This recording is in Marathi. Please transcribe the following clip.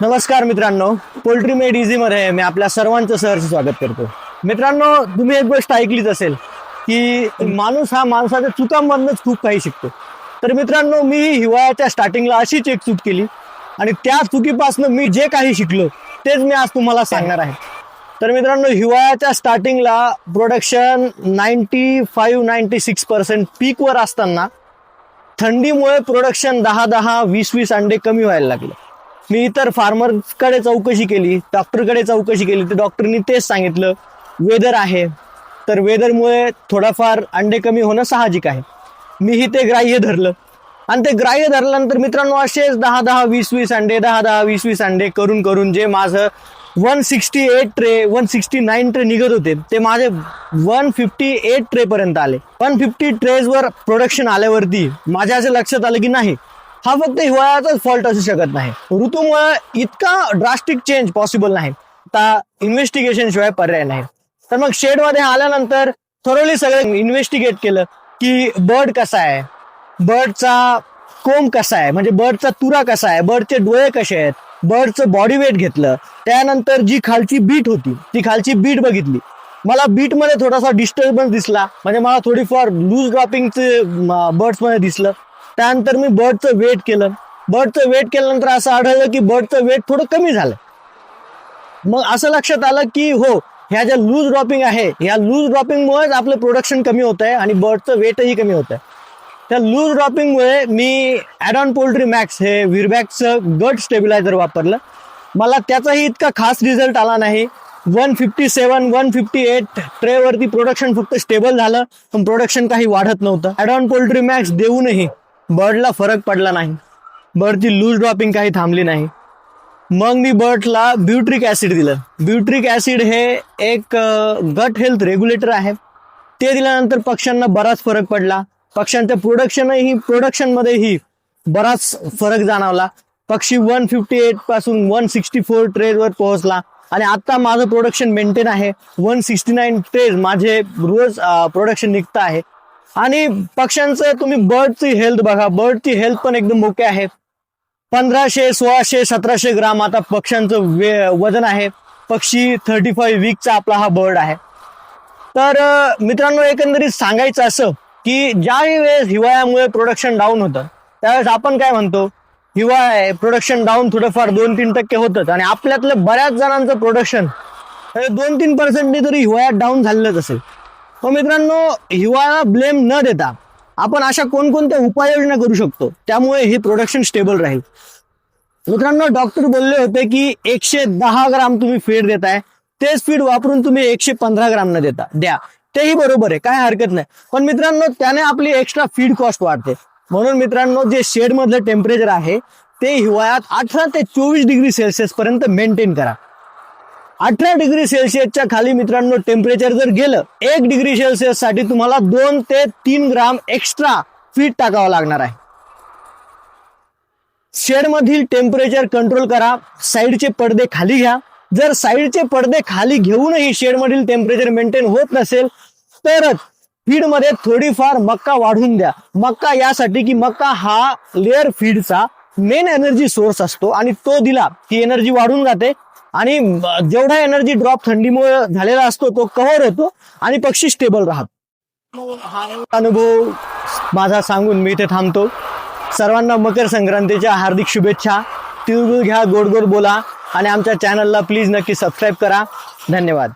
नमस्कार मित्रांनो पोल्ट्री मेड इझी मध्ये मी आपल्या सर्वांचं सहर्ष स्वागत करतो. मित्रांनो तुम्ही एक गोष्ट ऐकलीच असेल की माणूस हा माणसाच्या चुकांमधनच खूप काही शिकतो. तर मित्रांनो मी हिवाळ्याच्या स्टार्टिंगला अशीच एक चूक केली आणि त्या चुकीपासून मी जे काही शिकलो तेच मी आज तुम्हाला सांगणार आहे. तर मित्रांनो हिवाळ्याच्या स्टार्टिंगला production ninety five ninety six percent पीकवर असताना थंडीमुळे प्रोडक्शन दहा दहा वीस वीस अंडे कमी व्हायला लागले. मी इतर फार्मरकडे चौकशी केली डॉक्टरकडे चौकशी केली तर डॉक्टरनी तेच सांगितलं वेदर आहे. तर वेदरमुळे थोडाफार अंडे कमी होणं साहजिक आहे. मीही ते ग्राह्य धरलं. आणि ते ग्राह्य धरल्यानंतर मित्रांनो असेच दहा दहा वीस वीस अंडे दहा दहा वीस वीस अंडे करून करून जे माझं one sixty eight tray one sixty nine tray निघत होते ते माझे वन फिफ्टी एट ट्रेपर्यंत आले. वन फिफ्टी ट्रेजवर प्रोडक्शन आल्यावरती माझ्या असं लक्षात आलं की नाही. हा फक्त हिवाळ्याचाच फॉल्ट असू शकत नाही. ऋतूमुळे इतका ड्रास्टिक चेंज पॉसिबल नाही. आता इन्व्हेस्टिगेशन शिवाय पर्याय नाही. तर मग शेडमध्ये आल्यानंतर थोरली सगळं इन्व्हेस्टिगेट केलं की बर्ड कसा आहे? बर्डचा कोंब कसा आहे? म्हणजे बर्डचा तुरा कसा आहे? बर्डचे डोळे कसे आहेत? बर्डचं बॉडी वेट घेतलं. त्यानंतर जी खालची बीट होती ती खालची बीट बघितली. मला बीटमध्ये थोडासा डिस्टर्बन्स दिसला. म्हणजे मला थोडीफार लूज ड्रॉपिंगचे बर्ड्समध्ये दिसलं. त्यानंतर मी बर्डचं वेट केलं. बर्डचं वेट केल्यानंतर असं आढळलं की बर्डचं वेट थोडं कमी झालं. मग असं लक्षात आलं की हो ह्या ज्या लूज ड्रॉपिंग आहे ह्या लूज ड्रॉपिंगमुळेच आपलं प्रोडक्शन कमी होत आहे आणि बर्डचं वेटही कमी होत आहे त्या लूज ड्रॉपिंगमुळे मी ॲडॉन पोल्ट्री मॅक्स हे विरबॅकचं गट स्टेबिलायझर वापरलं. मला त्याचाही इतका खास रिझल्ट आला नाही. One fifty seven one fifty eight ट्रेवरती production फक्त स्टेबल झालं. पण प्रोडक्शन काही वाढत नव्हतं. ॲडॉन पोल्ट्री मॅक्स देऊनही बर्डला फरक पडला नाही. बर्डची लूज ड्रॉपिंग काही थांबली नाही. मग मी बर्डला ब्युट्रिक ॲसिड दिलं. ब्युट्रिक ॲसिड हे एक गट हेल्थ रेग्युलेटर आहे. ते दिल्यानंतर पक्ष्यांना बराच फरक पडला. पक्ष्यांच्या प्रोडक्शनही प्रोडक्शनमध्येही बराच फरक जाणवला. पक्षी वन फिफ्टी एटपासून वन सिक्स्टी फोर ट्रेजवर पोहोचला. आणि आत्ता माझं प्रोडक्शन मेंटेन आहे. वन सिक्स्टी नाईन ट्रेज माझे रोज प्रोडक्शन निघतं आहे. आणि पक्ष्यांचं तुम्ही बर्डची हेल्थ बघा. बर्डची हेल्थ पण एकदम ओके आहे. पंधराशे सोळाशे सतराशे ग्राम आता पक्ष्यांचं वे वजन आहे. पक्षी थर्टी फाईव्ह वीकचा आपला हा बर्ड आहे. तर मित्रांनो एकंदरीत सांगायचं असं की ज्याही वेळेस हिवाळ्यामुळे प्रोडक्शन डाऊन होतं त्यावेळेस आपण काय म्हणतो? हिवाळा प्रोडक्शन डाऊन थोडंफार दोन तीन टक्के होतंच. आणि आपल्यातलं बऱ्याच जणांचं प्रोडक्शन दोन तीन पर्सेंटने तरी हिवाळ्यात डाऊन झालेलंच असेल. हो मित्रांनो हिवाळा ब्लेम न देता आपण अशा कोणकोणत्या उपाययोजना करू शकतो? त्यामुळे हे प्रोडक्शन स्टेबल राहील. मित्रांनो डॉक्टर बोलले होते की एकशे दहा ग्राम तुम्ही फीड देताय. तेच फीड वापरून तुम्ही एकशे पंधरा ग्राम न देता. द्या. तेही बरोबर आहे काय हरकत नाही. पण मित्रांनो त्याने आपली एक्स्ट्रा फीड कॉस्ट वाढते. म्हणून मित्रांनो जे शेडमधलं टेम्परेचर आहे ते हिवाळ्यात अठरा ते चोवीस डिग्री सेल्सिअस पर्यंत मेंटेन करा. अठरा डिग्री सेल्सिअसच्या खाली मित्रांनो टेम्परेचर जर गेलं एक डिग्री सेल्सिअससाठी तुम्हाला दोन ते तीन ग्राम एक्स्ट्रा फीड टाकावं लागणार आहे. शेडमधील टेम्परेचर कंट्रोल करा साईडचे पडदे खाली घ्या. जर साईडचे पडदे खाली घेऊनही शेडमधील टेम्परेचर मेंटेन होत नसेल तरच फीडमध्ये थोडीफार मक्का वाढवून द्या. मक्का यासाठी की मक्का हा लेअर फीडचा मेन एनर्जी सोर्स असतो आणि तो दिला की एनर्जी वाढून जाते. आणि जेवढा एनर्जी ड्रॉप थंडीमुळे झालेला असतो तो कव्हर होतो आणि पक्षी स्टेबल राहतो. हा अनुभव माझा सांगून मी इथे थांबतो. सर्वांना मकर संक्रांतीच्या हार्दिक शुभेच्छा. तिळगुळ घ्या गोड गोड बोला आणि आमच्या चॅनलला प्लीज नक्की सबस्क्राईब करा. धन्यवाद.